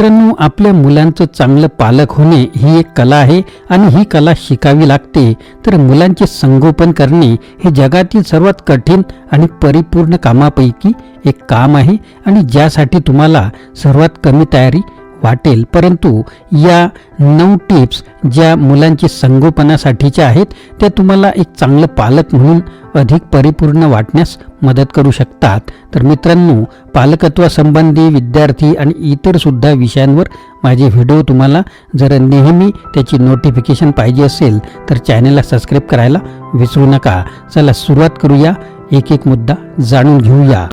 मित्रांनो आपल्या मुलांचं चांगलं पालक होणे ही एक कला आहे आणि ही कला शिकावी लागते. तर मुलांचे संगोपन करणे हे जगातील सर्वात कठीण आणि परिपूर्ण कामापैकी एक काम आहे आणि ज्यासाठी तुम्हाला सर्वात कमी तयारी वाटेल. परंतु या नऊ टिप्स ज्या मुलांची संगोपनासाठीच्या आहेत त्या तुम्हाला एक चांगलं पालक म्हणून अधिक परिपूर्ण वाटण्यास मदत करू शकतात. तर मित्रांनो पालकत्वासंबंधी विद्यार्थी आणि इतर सुद्धा विषयांवर माझे व्हिडिओ तुम्हाला जर नेहमी त्याची नोटिफिकेशन पाहिजे असेल तर चॅनलला सबस्क्राईब करायला विसरू नका. चला सुरुवात करूया. एक एक मुद्दा जाणून घेऊया.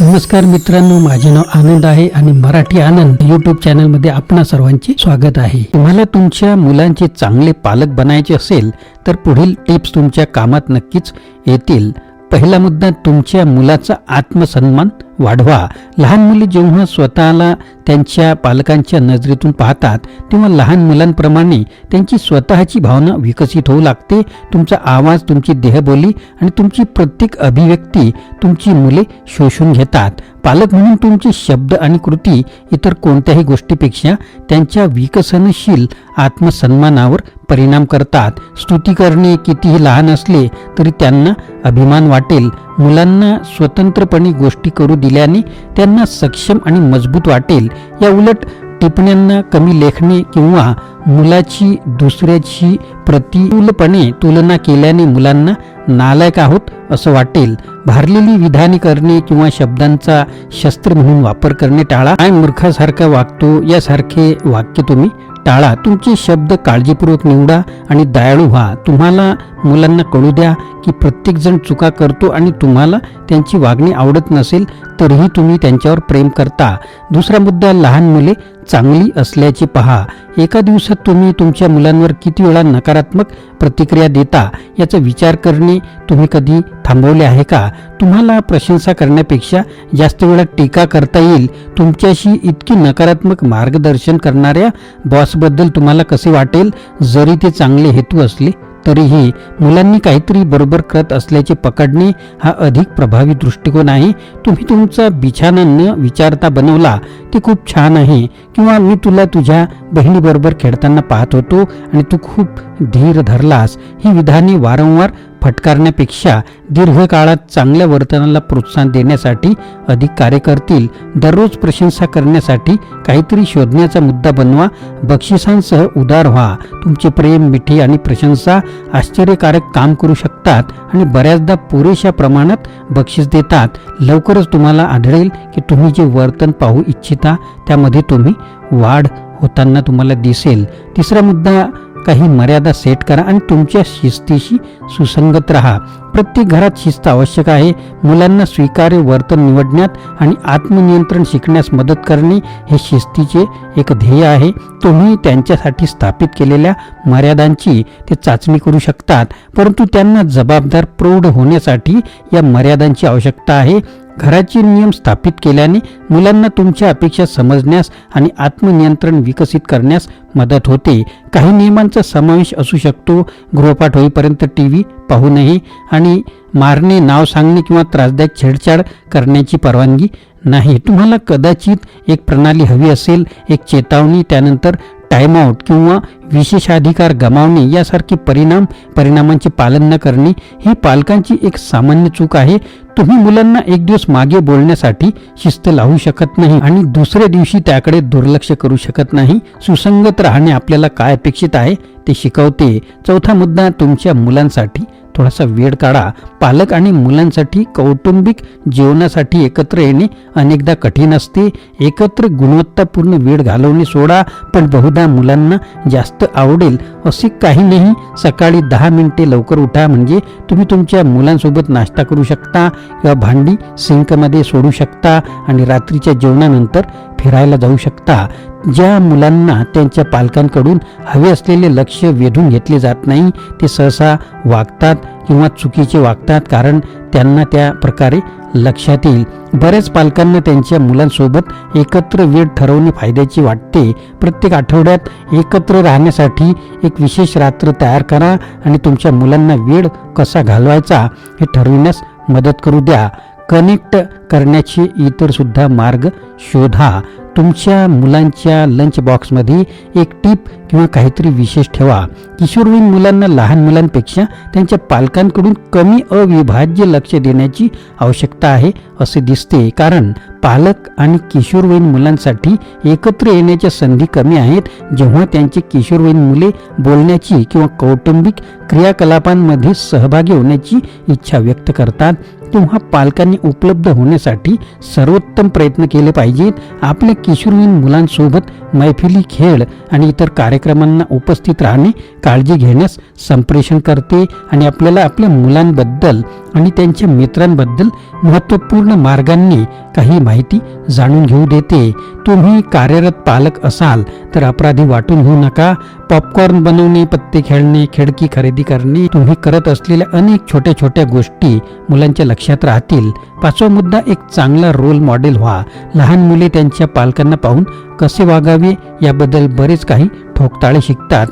नमस्कार मित्रांनो माझे नाव आनंद आहे आणि मराठी आनंद युट्यूब चॅनलमध्ये आपणा सर्वांचे स्वागत आहे. तुम्हाला तुमच्या मुलांचे चांगले पालक बनायचे असेल तर पुढील टिप्स तुमच्या कामात नक्कीच येतील. पहिला मुद्दा तुमच्या मुलाचा आत्मसन्मान वाढवा. लहान मुले जेव्हा स्वतःला त्यांच्या पालकांच्या नजरेतून पाहतात तेव्हा लहान मुलांप्रमाणे त्यांची स्वतःची भावना विकसित होऊ लागते. तुमचा आवाज तुमची देहबोली आणि तुमची प्रत्येक अभिव्यक्ती तुमची मुले शोषून घेतात. पालक म्हणून तुमचे शब्द आणि कृती इतर कोणत्याही गोष्टीपेक्षा त्यांच्या विकसनशील आत्मसन्मानावर परिणाम करतात. स्तुती करणे कितीही लहान असले तरी त्यांना अभिमान वाटेल. मुलांना स्वतंत्रपणे गोष्टी करू दे. दिल्याने त्यांना सक्षम आणि मजबूत वाटेल. या उलट टिपण्यांना कमी लेखणे किंवा मुलाची दुसऱ्याची प्रतिकूलपणे तुलना केल्याने मुलांना नालायक आहोत असं वाटेल. भारलेली विधाने करणे किंवा शब्दांचा शस्त्र म्हणून वापर करणे टाळा. काय मूर्खासारखा वागतो यासारखे वाक्य तुम्ही टाळा. तुमचे शब्द काळजीपूर्वक निवडा आणि दयाळू व्हा. तुम्हाला मुलांना कळू द्या की प्रत्येकजण चुका करतो आणि तुम्हाला त्यांची वागणी आवडत नसेल तरीही तुम्ही त्यांच्यावर प्रेम करता. दुसरा मुद्दा लहान मुले चांगली असल्याचे पहा. एका दिवसात तुम्ही तुमच्या मुलांवर किती वेळा नकारात्मक प्रतिक्रिया देता याचा विचार करणे तुम्ही कधी थांबवले आहे का? तुम्हाला प्रशंसा करण्यापेक्षा जास्त वेळा टीका करता येईल. तुमच्याशी इतकी नकारात्मक मार्गदर्शन करणाऱ्या बॉसबद्दल तुम्हाला कसे वाटेल? जरी ते चांगले हेतू असले तरीही मुलांनी काहीतरी बरोबर करत असल्याचे पकडणे हा अधिक प्रभावी दृष्टिकोन आहे. तुम्ही तुमचा बिछाना विचारता बनवला ते खूप छान आहे. किंवा मी तुला तुझ्या बहिणीबरोबर खेळताना पाहत होतो आणि तू खूप धीर धरलास. ही विधाने वारंवार फटकारण्यापेक्षा दीर्घकाळात चांगल्या वर्तनाला प्रोत्साहन देण्यासाठी अधिक कार्य करतील. दररोज प्रशंसा करण्यासाठी काहीतरी शोधण्याचा मुद्दा बनवा. बक्षिसांसह उदार व्हा. तुमचे प्रेम मिठी आणि प्रशंसा आश्चर्यकारक काम करू शकतात आणि बऱ्याचदा पुरेशा प्रमाणात बक्षीस देतात. लवकरच तुम्हाला आढळेल की तुम्ही जे वर्तन पाहू इच्छिता त्यामध्ये तुम्ही वाढ होताना तुम्हाला दिसेल. तिसरा मुद्दा काही मर्यादा सेट करा आणि तुमच्या शिस्तीशी सुसंगत राहा. प्रत्येक घरात शिस्त आवश्यक आहे. मुलांना स्वीकार्य वर्तन निवडण्यात आणि आत्मनियंत्रण शिकण्यास मदत करणे हे शिस्तीचे एक ध्येय आहे. तुम्ही त्यांच्यासाठी स्थापित केलेल्या मर्यादांची ते चाचणी करू शकतात परंतु त्यांना जबाबदार प्रौढ होण्यासाठी या मर्यादांची आवश्यकता आहे. घराचे नियम स्थापित केल्याने मुलांना तुमच्या अपेक्षा समजण्यास आणि आत्मनियंत्रण विकसित करण्यास मदत होते. काही नियमांचा समावेश असू शकतो. गृहपाठ होईपर्यंत टी व्ही पाहू नये आणि मारणे नाव सांगणे किंवा त्रासदायक छेडछाड करण्याची परवानगी नाही. तुम्हाला कदाचित एक प्रणाली हवी असेल एक चेतावणी त्यानंतर टाइमआउट किंवा विशेषाधिकार गमावणे यासारखे परिणाम परिणामांचे पालन न करणे ही पालकांची एक सामान्य चूक आहे. तुम्ही मुलांना एक दिवस मागे बोलण्यासाठी शिस्त लावू शकत नाही आणि दुसऱ्या दिवशी त्याकडे दुर्लक्ष करू शकत नाही. सुसंगत राहणे आपल्याला काय अपेक्षित आहे ते शिकवते. चौथा मुद्दा तुमच्या मुलांसाठी. थोडासा वेळ काढा. पालक आणि मुलांसाठी कौटुंबिक जीवनासाठी एकत्र येणे अनेकदा कठीण असते. एकत्र गुणवत्तापूर्ण वेळ घालवणे सोडा पण बहुधा मुलांना जास्त आवडेल असे काही नाही. सकाळी दहा मिनिटे लवकर उठा म्हणजे तुम्ही तुमच्या मुलांसोबत नाश्ता करू शकता किंवा भांडी सिंकमध्ये सोडू शकता आणि रात्रीच्या जेवणानंतर फिरायला जाऊ शकता. ज्या मुलांना त्यांच्या पालकांकडून हवे असलेले लक्ष वेधून घेतले जात नाही ते सहसा वागतात किंवा चुकीचे वागतात कारण त्यांना त्या प्रकारे लक्षात येईल. बऱ्याच पालकांना त्यांच्या मुलांसोबत एकत्र वेळ ठरवणे फायद्याची वाटते. प्रत्येक आठवड्यात एकत्र राहण्यासाठी एक विशेष रात्र तयार करा आणि तुमच्या मुलांना वेळ कसा घालवायचा हे ठरविण्यास मदत करू द्या. कनेक्ट करण्याचे इतरसुद्धा मार्ग शोधा. तुमच्या मुलांच्या लंच बॉक्समध्ये एक टीप किंवा काहीतरी विशेष ठेवा. किशोरवयीन मुलांना लहान मुलांपेक्षा त्यांच्या पालकांकडून कमी अविभाज्य लक्ष देण्याची आवश्यकता आहे असे दिसते. कारण पालक आणि किशोरवयीन मुलांसाठी एकत्र येण्याच्या संधी कमी आहेत. जेव्हा त्यांची किशोरवयीन मुले बोलण्याची किंवा कौटुंबिक क्रियाकलापांमध्ये सहभागी होण्याची इच्छा व्यक्त करतात तेव्हा पालकांनी उपलब्ध होण्यासाठी सर्वोत्तम प्रयत्न केले पाहिजेत. आपल्या किशोरवयीन मुलांसोबत मैफिली खेळ आणि इतर कार्यक्रमांना उपस्थित राहणे काळजी घेण्यास संप्रेषण करते आणि आपल्याला आपल्या मुलांबद्दल आणि त्यांच्या मित्रांबद्दल महत्त्वपूर्ण मार्गांनी काही माहिती जाणून घेऊ देते. तुम्ही कार्यरत पालक असाल तर अपराधी वाटून घेऊ नका. पॉपकॉर्न बनवणे पत्ते खेळणे खिडकी खरेदी करणे तुम्ही करत असलेल्या अनेक छोट्या छोट्या गोष्टी मुलांच्या लक्षात राहतील. पाचवा मुद्दा एक चांगला रोल मॉडेल व्हा. लहान मुले त्यांच्या पालकांना पाहून कसे वागावे याबद्दल बरेच काही ठोकताळे शिकतात.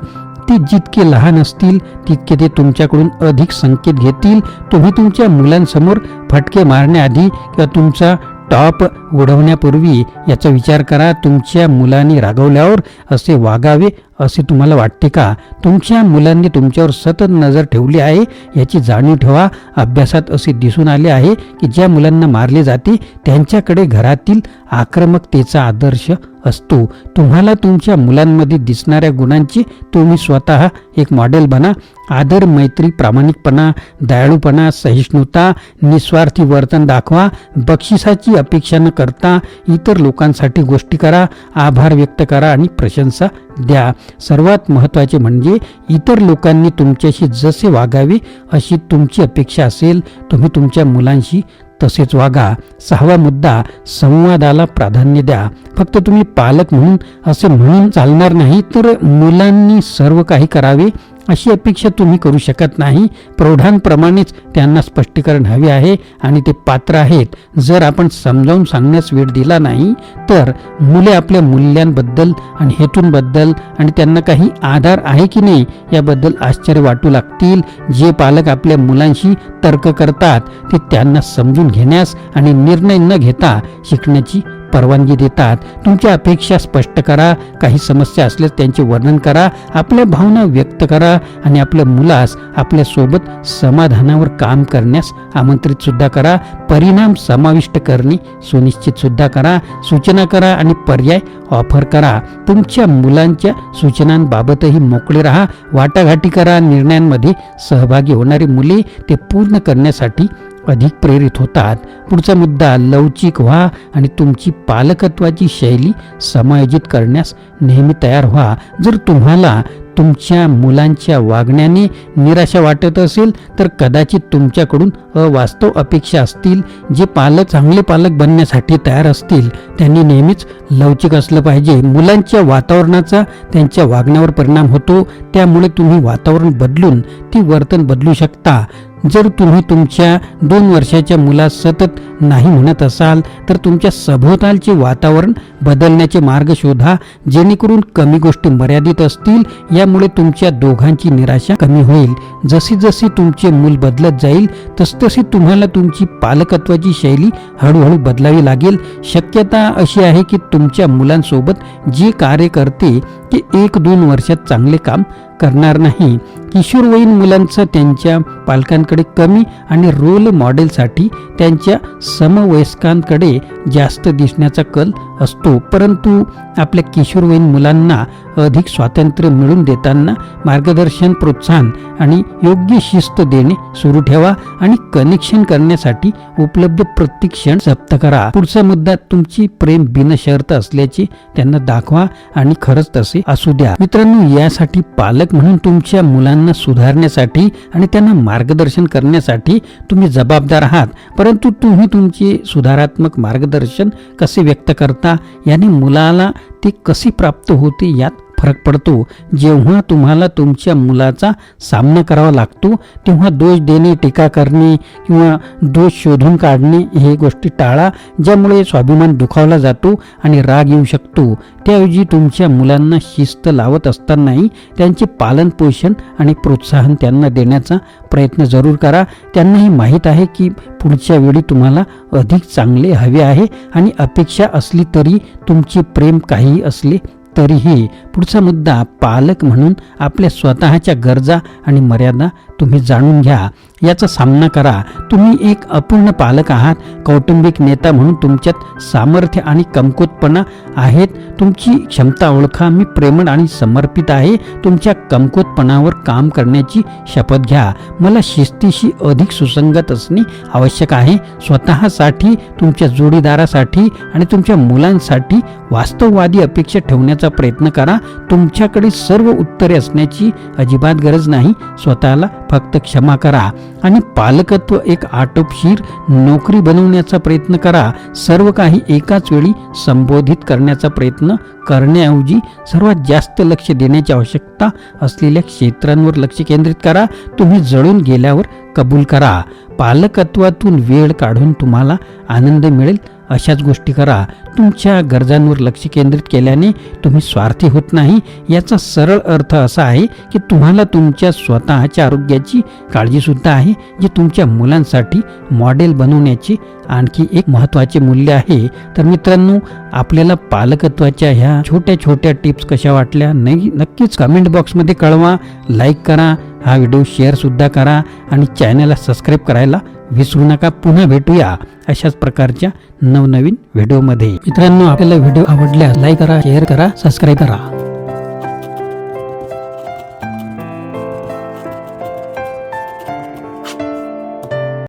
ते जितके लहान असतील तितके ते तुमच्याकडून अधिक संकेत घेतील. तुम्ही तुमच्या मुलांसमोर फटके मारण्याआधी किंवा तुमचा टॉप उडवण्यापूर्वी याचा विचार करा. तुमच्या मुलांनी रागवल्यावर असे वागावे असे तुम्हाला वाटते का? तुमच्या मुलांनी तुमच्यावर सतत नजर ठेवली आहे याची जाणीव ठेवा. अभ्यासात असे दिसून आले आहे की ज्या मुलांना मारले जाते त्यांच्याकडे घरातील आक्रमकतेचा आदर्श असतो. तुम्हाला तुमच्या मुलांमध्ये दिसणाऱ्या गुणांची तुम्ही स्वतः एक मॉडेल बना. आदर मैत्री प्रामाणिकपणा दयाळूपणा सहिष्णुता निस्वार्थी वर्तन दाखवा. बक्षिसाची अपेक्षा न करता इतर लोकांसाठी गोष्टी करा. आभार व्यक्त करा आणि प्रशंसा द्या. सर्वात महत्त्वाचे म्हणजे इतर लोकांनी तुमच्याशी जसे वागावे अशी तुमची अपेक्षा असेल तुम्ही तुमच्या मुलांशी तसेच वागा. सहावा मुद्दा संवादाला प्राधान्य द्या. फक्त तुम्ही पालक म्हणून असे म्हणून चालणार नाही तर मुलांनी सर्व काही करावे अशी अपेक्षा तुम्ही करू शकत नाही. प्रौढांप्रमाणेच त्यांना स्पष्टीकरण हवे आहे आणि ते पात्र आहेत. जर आपण समजावून सांगण्यास वेळ दिला नाही तर मुले आपल्या मूल्यांबद्दल आणि हेतूंबद्दल आणि त्यांना काही आधार आहे की नाही याबद्दल आश्चर्य वाटू लागतील. जे पालक आपल्या मुलांशी तर्क करतात ते त्यांना समजून घेण्यास आणि निर्णय न घेता शिकण्याची परवानगी देतात. तुमच्या अपेक्षा स्पष्ट करा. काही समस्या असल्यास त्यांचे वर्णन करा. आपल्या भावना व्यक्त करा आणि आपल्या मुलास आपल्यासोबत समाधानावर काम करण्यास आमंत्रित सुद्धा करा. परिणाम समाविष्ट करणे सुनिश्चित सुद्धा करा. सूचना करा आणि पर्याय ऑफर करा. तुमच्या मुलांच्या सूचनांबाबतही मोकळे राहा. वाटाघाटी करा. निर्णयांमध्ये सहभागी होणारी मुले ते पूर्ण करण्यासाठी अधिक प्रेरित होतात. पुढचा मुद्दा लवचिक व्हा आणि तुमची पालकत्वाची शैली समायोजित करण्यास नेहमी तयार व्हा. जर तुम्हाला तुमच्या मुलांच्या वागण्याने निराशा वाटत असेल तर कदाचित तुमच्याकडून अवास्तव अपेक्षा असतील. जे पालक चांगले पालक बनण्यासाठी तयार असतील त्यांनी नेहमीच लवचिक असलं पाहिजे. मुलांच्या वातावरणाचा त्यांच्या वागण्यावर परिणाम होतो. त्यामुळे तुम्ही वातावरण बदलून ती वर्तन बदलू शकता. जर तुम्ही तुमच्या दोन वर्षाच्या मुलास सतत नाही म्हणत असाल तर तुमच्या सभोवतालचे वातावरण बदलण्याचे मार्ग शोधा जेणेकरून कमी गोष्टी मर्यादित असतील. यामुळे तुमच्या दोघांची निराशा कमी होईल. जशी जशी तुमचे मूल बदलत जाईल तसतशी तुम्हाला तुमची पालकत्वाची शैली हळूहळू बदलावी लागेल. शक्यता अशी आहे की तुमच्या मुलांसोबत जे कार्य करते की एक दोन वर्षात चांगले काम करणार नाही. किशोरवयीन मुलांचं त्यांच्या पालकांकडे कमी आणि रोल मॉडेलसाठी त्यांच्या समवयस्कांकडे जास्त दिसण्याचा कल असतो. परंतु आपल्या किशोरवयीन मुलांना अधिक स्वातंत्र्य मिळवून देताना मार्गदर्शन प्रोत्साहन आणि योग्य शिस्त देणे सुरू ठेवा आणि कनेक्शन करण्यासाठी उपलब्ध प्रत्येक क्षण जप्त करा. पुढचा मुद्दा तुमची प्रेम बिनशर्त असल्याचे त्यांना दाखवा आणि खरंच तसे असू द्या. मित्रांनो यासाठी पालक म्हणून तुमच्या मुलांना सुधारण्यासाठी आणि त्यांना मार्गदर्शन करण्यासाठी तुम्ही जबाबदार आहात. परंतु तुम्ही तुमचे सुधारात्मक मार्गदर्शन कसे व्यक्त करता? याने मुलाला ते कसे प्राप्त होते यात फरक पडतो. जेव्हा तुम्हाला तुमच्या मुलाचा सामना करावा लागतो तेव्हा दोष देणे टीका करणे किंवा दोष शोधून काढणे हे गोष्टी टाळा ज्यामुळे स्वाभिमान दुखावला जातो आणि राग येऊ शकतो. त्याऐवजी तुमच्या मुलांना शिस्त लावत असतानाही त्यांचे पालन पोषण आणि प्रोत्साहन त्यांना देण्याचा प्रयत्न जरूर करा. त्यांनाही माहीत आहे की पुढच्या वेळी तुम्हाला अधिक चांगले हवे आहे आणि अपेक्षा असली तरी तुमचे प्रेम काहीही असले तरीही पुढचा मुद्दा पालक म्हणून आपल्या स्वतःच्या गरजा आणि मर्यादा तुम्ही जाणून घ्या. याचा सामना करा. तुम्ही एक अपूर्ण पालक आहात. कौटुंबिक नेता म्हणून तुमच्यात सामर्थ्य आणि कमकुतपणा आहेत. तुमची क्षमता ओळखा. मी प्रेमळ आणि समर्पित आहे. तुमच्या कमकुतपणावर काम करण्याची शपथ घ्या. मला शिस्तीशी अधिक सुसंगत असणे आवश्यक आहे. स्वतःसाठी तुमच्या जोडीदारासाठी आणि तुमच्या मुलांसाठी वास्तववादी अपेक्षा ठेवण्याचा प्रयत्न करा. तुमच्याकडे सर्व उत्तरे असण्याची अजिबात गरज नाही. स्वतःला फक्त क्षमा करा. आणि पालकत्व एक आटोपशीर नोकरी बनवण्याचा प्रयत्न करा. सर्व काही एकाच वेळी संबोधित करण्याचा प्रयत्न करण्याऐवजी सर्वात जास्त लक्ष देण्याची आवश्यकता असलेल्या क्षेत्रांवर लक्ष केंद्रित करा. तुम्ही जळून गेल्यावर कबूल करा. पालकत्वातून वेळ काढून तुम्हाला आनंद मिळेल. अशाच गोष्टी करा. तुमच्या गरजांवर लक्ष केंद्रित केल्याने तुम्ही स्वार्थी होत नाही. याचा सरळ अर्थ असा आहे की तुम्हाला तुमच्या स्वतःच्या आरोग्याची काळजीसुद्धा आहे जे तुमच्या मुलांसाठी मॉडेल बनवण्याची आणखी एक महत्त्वाचे मूल्य आहे. तर मित्रांनो आपल्याला पालकत्वाच्या ह्या छोट्या छोट्या टिप्स कशा वाटल्या नाही नक्कीच कमेंट बॉक्समध्ये कळवा. लाईक करा. हा व्हिडिओ शेअरसुद्धा करा आणि चॅनलला सबस्क्राईब करायला विसरू नका. पुन्हा भेटूया अशाच प्रकारच्या नवनवीन व्हिडिओमध्ये. मित्रांनो आपल्याला व्हिडिओ आवडल्यास लाईक करा शेअर करा सबस्क्राईब करा.